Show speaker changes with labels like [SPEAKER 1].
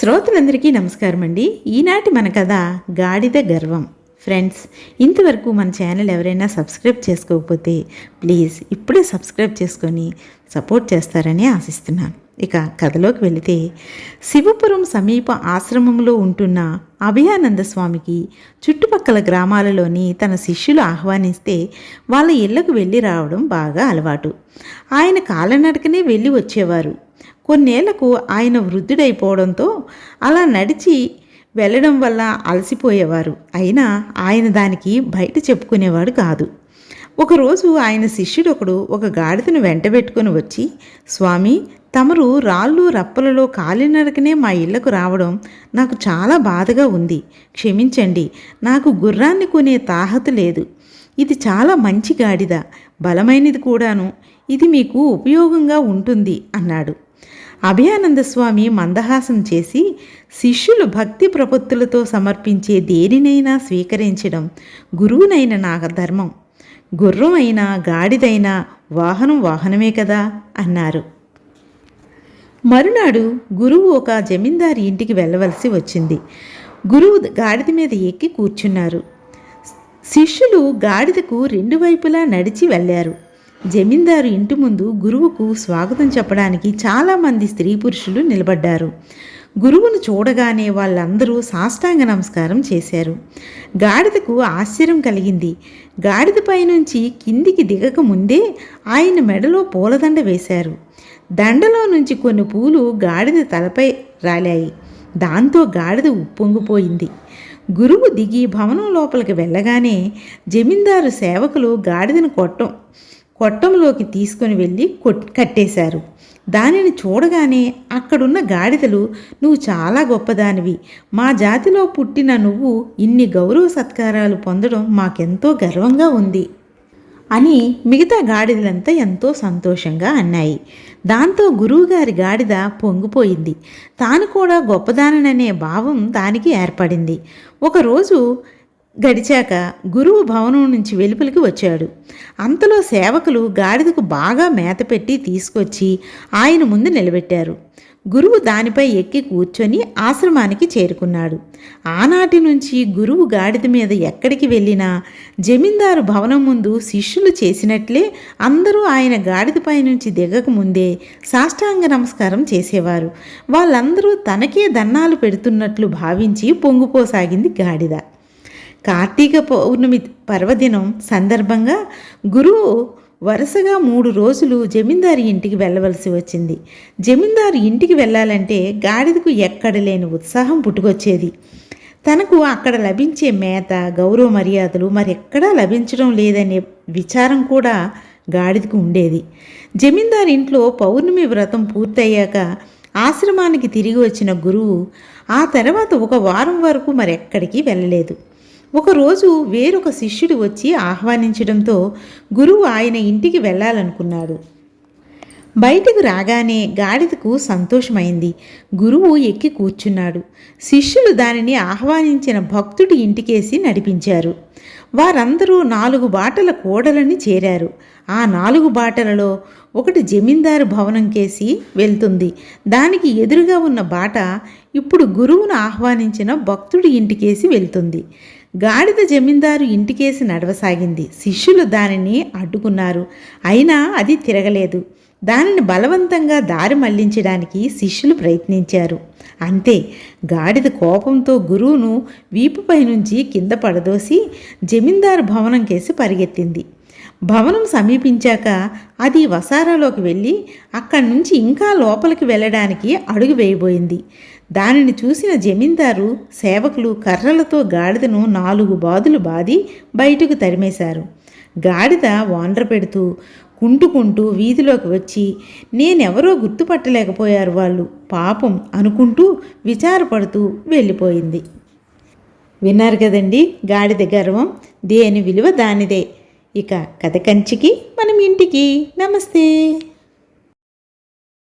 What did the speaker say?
[SPEAKER 1] శ్రోతలందరికీ నమస్కారం అండి ఈనాటి మన కథ గాడిద గర్వం. ఫ్రెండ్స్ ఇంతవరకు మన ఛానల్ ఎవరైనా సబ్స్క్రైబ్ చేసుకోకపోతే ప్లీజ్ ఇప్పుడే సబ్స్క్రైబ్ చేసుకొని సపోర్ట్ చేస్తారని ఆశిస్తున్నాను. ఇక కథలోకి వెళితే శివపురం సమీప ఆశ్రమంలో ఉంటున్న అభయానంద స్వామికి చుట్టుపక్కల గ్రామాలలోని తన శిష్యులు ఆహ్వానిస్తే వాళ్ళ ఇళ్ళకు వెళ్ళి రావడం బాగా అలవాటు. ఆయన కాలనడకనే వెళ్ళి వచ్చేవారు. కొన్నేళ్ళకు ఆయన వృద్ధుడైపోవడంతో అలా నడిచి వెళ్ళడం వల్ల అలసిపోయేవారు. అయినా ఆయన దానికి బయట చెప్పుకునేవాడు కాదు. ఒకరోజు ఆయన శిష్యుడొకడు ఒక గాడిదను వెంటబెట్టుకొని వచ్చి స్వామి తమరు రాళ్ళు రప్పలలో కాలినడకనే మా ఇళ్ళకు రావడం నాకు చాలా బాధగా ఉంది. క్షమించండి నాకు గుర్రాన్ని కొనే తాహతు లేదు. ఇది చాలా మంచి గాడిద బలమైనది కూడాను. ఇది మీకు ఉపయోగంగా ఉంటుంది అన్నాడు. అభయానంద స్వామి మందహాసం చేసి శిష్యులు భక్తి ప్రపత్తులతో సమర్పించే దేనినైనా స్వీకరించడం గురువునైన నా ధర్మం గుర్రం అయినా గాడిదైనా వాహనం వాహనమే కదా అన్నారు. మరునాడు గురువు ఒక జమీందారి ఇంటికి వెళ్ళవలసి వచ్చింది. గురువు గాడిద మీద ఎక్కి కూర్చున్నారు. శిష్యులు గాడిదకు రెండు వైపులా నడిచి వెళ్ళారు. జమీందారు ఇంటి ముందు గురువుకు స్వాగతం చెప్పడానికి చాలామంది స్త్రీ పురుషులు నిలబడ్డారు. గురువును చూడగానే వాళ్ళందరూ సాష్టాంగ నమస్కారం చేశారు. గాడిదకు ఆశ్చర్యం కలిగింది. గాడిదపై నుంచి కిందికి దిగక ముందే ఆయన మెడలో పూలదండ వేశారు. దండలో నుంచి కొన్ని పూలు గాడిద తలపై రాలాయి. దాంతో గాడిద ఉప్పొంగిపోయింది. గురువు దిగి భవనం లోపలికి వెళ్ళగానే జమీందారు సేవకులు గాడిదను కొట్టం కొట్టంలోకి తీసుకొని వెళ్ళి కట్టేశారు. దానిని చూడగానే అక్కడున్న గాడిదలు నువ్వు చాలా గొప్పదానివి. మా జాతిలో పుట్టిన నువ్వు ఇన్ని గౌరవ సత్కారాలు పొందడం మాకెంతో గర్వంగా ఉంది అని మిగతా గాడిదలంతా ఎంతో సంతోషంగా అన్నాయి. దాంతో గురువుగారి గాడిద పొంగిపోయింది. తాను కూడా గొప్పదాననే భావం దానికి ఏర్పడింది. ఒకరోజు గడిచాక గురువు భవనం నుంచి వెలుపలికి వచ్చాడు. అంతలో సేవకులు గాడిదకు బాగా మేత పెట్టి తీసుకొచ్చి ఆయన ముందు నిలబెట్టారు. గురువు దానిపై ఎక్కి కూర్చొని ఆశ్రమానికి చేరుకున్నాడు. ఆనాటి నుంచి గురువు గాడిద మీద ఎక్కడికి వెళ్ళినా జమీందారు భవనం ముందు శిష్యులు చేసినట్లే అందరూ ఆయన గాడిదపై నుంచి దిగక ముందే సాష్టాంగ నమస్కారం చేసేవారు. వాళ్ళందరూ తనకే దన్నాలు పెడుతున్నట్లు భావించి పొంగిపోసాగింది గాడిద. కార్తీక పౌర్ణమి పర్వదినం సందర్భంగా గురువు వరుసగా మూడు రోజులు జమీందారు ఇంటికి వెళ్ళవలసి వచ్చింది. జమీందారు ఇంటికి వెళ్ళాలంటే గాడిదకు ఎక్కడ లేని ఉత్సాహం పుట్టుకొచ్చేది. తనకు అక్కడ లభించే మేత గౌరవ మర్యాదలు మరెక్కడా లభించడం లేదనే విచారం కూడా గాడిదకు ఉండేది. జమీందారు ఇంట్లో పౌర్ణమి వ్రతం పూర్తయ్యాక ఆశ్రమానికి తిరిగి వచ్చిన గురువు ఆ తర్వాత ఒక వారం వరకు మరెక్కడికి వెళ్ళలేదు. ఒకరోజు వేరొక శిష్యుడు వచ్చి ఆహ్వానించడంతో గురువు ఆయన ఇంటికి వెళ్ళాలనుకున్నాడు. బయటకు రాగానే గాడిదకు సంతోషమైంది. గురువు ఎక్కి కూర్చున్నాడు. శిష్యులు దానిని ఆహ్వానించిన భక్తుడి ఇంటికేసి నడిపించారు. వారందరూ నాలుగు బాటల కూడలని చేరారు. ఆ నాలుగు బాటలలో ఒకటి జమీందారు భవనం కేసి వెళ్తుంది. దానికి ఎదురుగా ఉన్న బాట ఇప్పుడు గురువును ఆహ్వానించిన భక్తుడి ఇంటికేసి వెళ్తుంది. గాడిద జమీందారు ఇంటికేసి నడవసాగింది. శిష్యులు దానిని అడ్డుకున్నారు. అయినా అది తిరగలేదు. దానిని బలవంతంగా దారి మళ్ళించడానికి శిష్యులు ప్రయత్నించారు. అంతే గాడిద కోపంతో గురువును వీపుపై నుంచి కింద పడదోసి జమీందారు భవనం కేసి పరిగెత్తింది. భవనం సమీపించాక అది వసారాలోకి వెళ్ళి అక్కడి నుంచి ఇంకా లోపలికి వెళ్ళడానికి అడుగు వేయబోయింది. దానిని చూసిన జమీందారు సేవకులు కర్రలతో గాడిదను నాలుగు బాదులు బాది బయటకు తరిమేశారు. గాడిద వాండ్ర పెడుతూ కుంటుకుంటూ వీధిలోకి వచ్చి నేనెవరో గుర్తుపట్టలేకపోయారు వాళ్ళు. పాపం అనుకుంటూ విచారపడుతూ వెళ్ళిపోయింది. విన్నారు కదండి గాడిద గర్వం. దేని విలువ దానిదే. ఇక కథ కంచికి మనం ఇంటికి. నమస్తే.